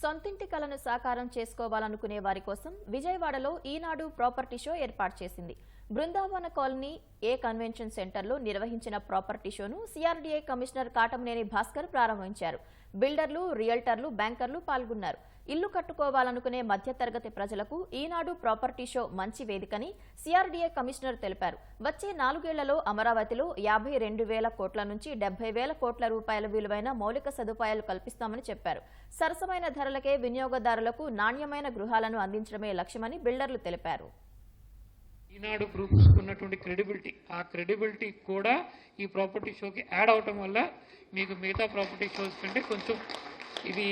సొంతింటి కలను సాకారం చేసుకోవాలనుకునే వారి కోసం విజయవాడలో ఈనాడు ప్రాపర్టీ షో ఏర్పాటు చేసింది. బృందావన కాలనీ ఏ కన్వెన్షన్ సెంటర్లో నిర్వహించిన ప్రాపర్టీ షోను సిఆర్డీఏ కమిషనర్ కాటమనేని భాస్కర్ ప్రారంభించారు. బిల్డర్లు రియల్టర్లు బ్యాంకర్లు పాల్గొన్నారు. ఇల్లు కట్టుకోవాలనుకునే మధ్యతరగతి ప్రజలకు ఈనాడు ప్రాపర్టీ షో మంచి వేదికని సిఆర్డీఏ కమిషనర్ తెలిపారు. వచ్చే నాలుగేళ్ళలో అమరావతిలో యాభై రెండు వేల కోట్ల నుంచి డెబ్బై వేల కోట్ల రూపాయల విలువైన మౌలిక సదుపాయాలు కల్పిస్తామని చెప్పారు. సరసమైన ధరలకే వినియోగదారులకు నాణ్యమైన గృహాలను అందించడమే లక్ష్యమని బిల్డర్లు తెలిపారు. ఈనాడు గ్రూప్స్కి ఉన్నటువంటి క్రెడిబిలిటీ ఆ క్రెడిబిలిటీ కూడా ఈ ప్రాపర్టీ షోకి యాడ్ అవటం వల్ల మీకు మిగతా ప్రాపర్టీ షోస్ కంటే కొంచెం ఇది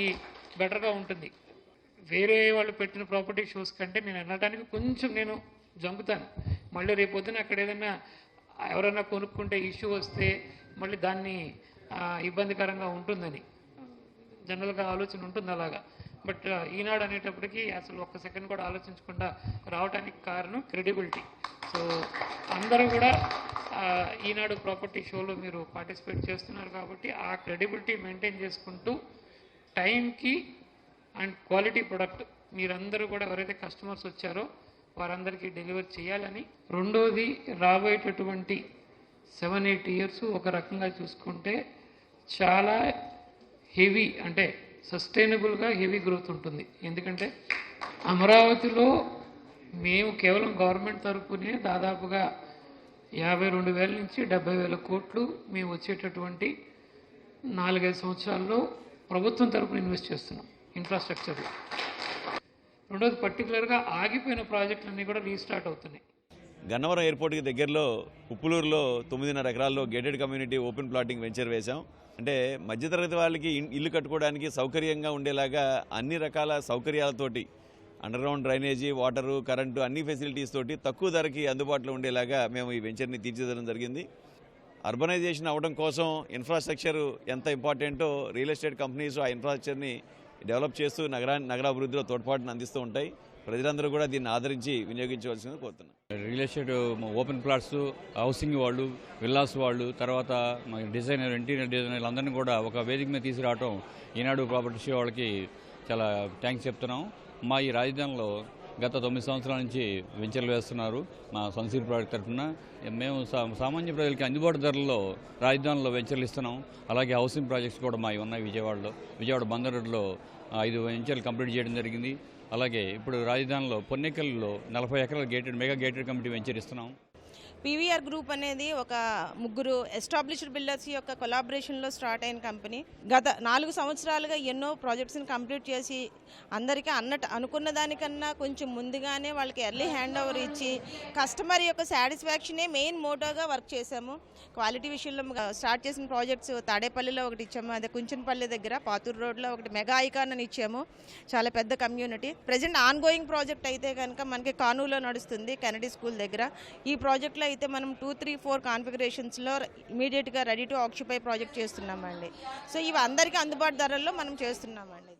బెటర్గా ఉంటుంది. వేరే వాళ్ళు పెట్టిన ప్రాపర్టీ షోస్ కంటే నేను అనడానికి కొంచెం నేను జంకుతాను మళ్ళీ రేపొద్దున అక్కడ ఏదైనా ఎవరైనా కొనుక్కుంటే ఇష్యూ వస్తే మళ్ళీ దాన్ని ఇబ్బందికరంగా ఉంటుందని. జనరల్గా ఆలోచన ఉంటుంది అలాగా. బట్ ఈనాడు అనేటప్పటికి అసలు ఒక్క సెకండ్ కూడా ఆలోచించకుండా రావడానికి కారణం క్రెడిబిలిటీ. సో అందరూ కూడా ఈనాడు ప్రాపర్టీ షోలో మీరు పార్టిసిపేట్ చేస్తున్నారు కాబట్టి ఆ క్రెడిబిలిటీ మెయింటైన్ చేసుకుంటూ టైంకి అండ్ క్వాలిటీ ప్రొడక్ట్ మీరందరూ కూడా ఎవరైతే కస్టమర్స్ వచ్చారో వారందరికీ డెలివర్ చేయాలని రెండోది రాబోయేటటువంటి సెవెన్ ఎయిట్ ఇయర్స్ ఒక రకంగా చూసుకుంటే చాలా హెవీ అంటే సస్టైనబుల్గా హెవీ గ్రోత్ ఉంటుంది. ఎందుకంటే అమరావతిలో మేము కేవలం గవర్నమెంట్ తరపునే దాదాపుగా యాభై రెండు వేల నుంచి డెబ్బై వేల కోట్లు మేము వచ్చేటటువంటి నాలుగైదు సంవత్సరాల్లో ప్రభుత్వం తరపున ఇన్వెస్ట్ చేస్తున్నాం ఇన్ఫ్రాస్ట్రక్చర్లో. రెండోది పర్టికులర్గా ఆగిపోయిన ప్రాజెక్టులన్నీ కూడా రీస్టార్ట్ అవుతున్నాయి. గన్నవరం ఎయిర్పోర్ట్కి దగ్గరలో ఉప్పులూరులో తొమ్మిదిన్నర ఎకరాల్లో gated community open plotting venture వేశాం. అంటే మధ్యతరగతి వాళ్ళకి ఇల్లు కట్టుకోవడానికి సౌకర్యంగా ఉండేలాగా అన్ని రకాల సౌకర్యాలతోటి అండర్గ్రౌండ్ డ్రైనేజీ వాటరు కరెంటు అన్ని ఫెసిలిటీస్ తోటి తక్కువ ధరకి అందుబాటులో ఉండేలాగా మేము ఈ వెంచర్ని తీర్చిదిద్దడం జరిగింది. అర్బనైజేషన్ అవడం కోసం ఇన్ఫ్రాస్ట్రక్చర్ ఎంత ఇంపార్టెంటో రియల్ ఎస్టేట్ కంపెనీస్ ఆ ఇన్ఫ్రాస్ట్రక్చర్ని డెవలప్ చేస్తూ నగరా నగరాభివృద్ధిలో తోడ్పాటును అందిస్తూ ఉంటాయి. ప్రజలందరూ కూడా దీన్ని ఆదరించి వినియోగించవలసింది కోరుతున్నాం. Real estate open plots housing వాళ్ళు విల్లాస్ వాళ్ళు తర్వాత డిజైనర్ ఇంటీరియర్ డిజైనర్లు అందరినీ కూడా ఒక వేదిక మీద తీసుకురావటం ఈనాడు ప్రాపర్టీ షో వాళ్ళకి చాలా థ్యాంక్స్ చెప్తున్నాం. మా ఈ రాజధానిలో గత తొమ్మిది సంవత్సరాల నుంచి వెంచర్లు వేస్తున్నారు మా సన్సీర్ ప్రాజెక్ట్ తరఫున. మేము సా- సామాన్య ప్రజలకి అందుబాటు ధరల్లో రాజధానిలో వెంచర్లు ఇస్తున్నాం. అలాగే హౌసింగ్ ప్రాజెక్ట్స్ కూడా మావి ఉన్నాయి విజయవాడలో. విజయవాడ బందర్ ఐదు వెంచర్లు కంప్లీట్ చేయడం జరిగింది. అలాగే ఇప్పుడు రాజధానిలో పొన్నెకల్లో నలభై ఎకరాల gated mega gated committee venture ఇస్తున్నాం. పీవీఆర్ గ్రూప్ అనేది ఒక ముగ్గురు ఎస్టాబ్లిష్డ్ బిల్డర్స్ యొక్క కొలాబరేషన్లో స్టార్ట్ అయిన కంపెనీ. గత నాలుగు సంవత్సరాలుగా ఎన్నో ప్రాజెక్ట్స్ని కంప్లీట్ చేసి అందరికీ అన్నట్టు అనుకున్న దానికన్నా కొంచెం ముందుగానే వాళ్ళకి ఎర్లీ హ్యాండ్ ఓవర్ ఇచ్చి కస్టమర్ యొక్క సాటిస్ఫాక్షనే మెయిన్ మోటోగా వర్క్ చేశాము. క్వాలిటీ విషయంలో స్టార్ట్ చేసిన ప్రాజెక్ట్స్ తాడేపల్లిలో ఒకటి ఇచ్చాము అదే కుంచనపల్లి దగ్గర పాతూరు రోడ్లో ఒకటి మెగా ఐకాన్ అని ఇచ్చాము. చాలా పెద్ద కమ్యూనిటీ ప్రజెంట్ ఆన్గోయింగ్ ప్రాజెక్ట్ అయితే కనుక మనకి కానూలో నడుస్తుంది కెనడీ స్కూల్ దగ్గర. ఈ ప్రాజెక్ట్లో అయితే మనం టూ త్రీ ఫోర్ కాన్ఫిగరేషన్స్లో ఇమీడియట్గా రెడీ టు ఆక్యుపై ప్రాజెక్ట్ చేస్తున్నామండి. సో ఇవి అందరికీ అందుబాటు ధరల్లో మనం చేస్తున్నామండి.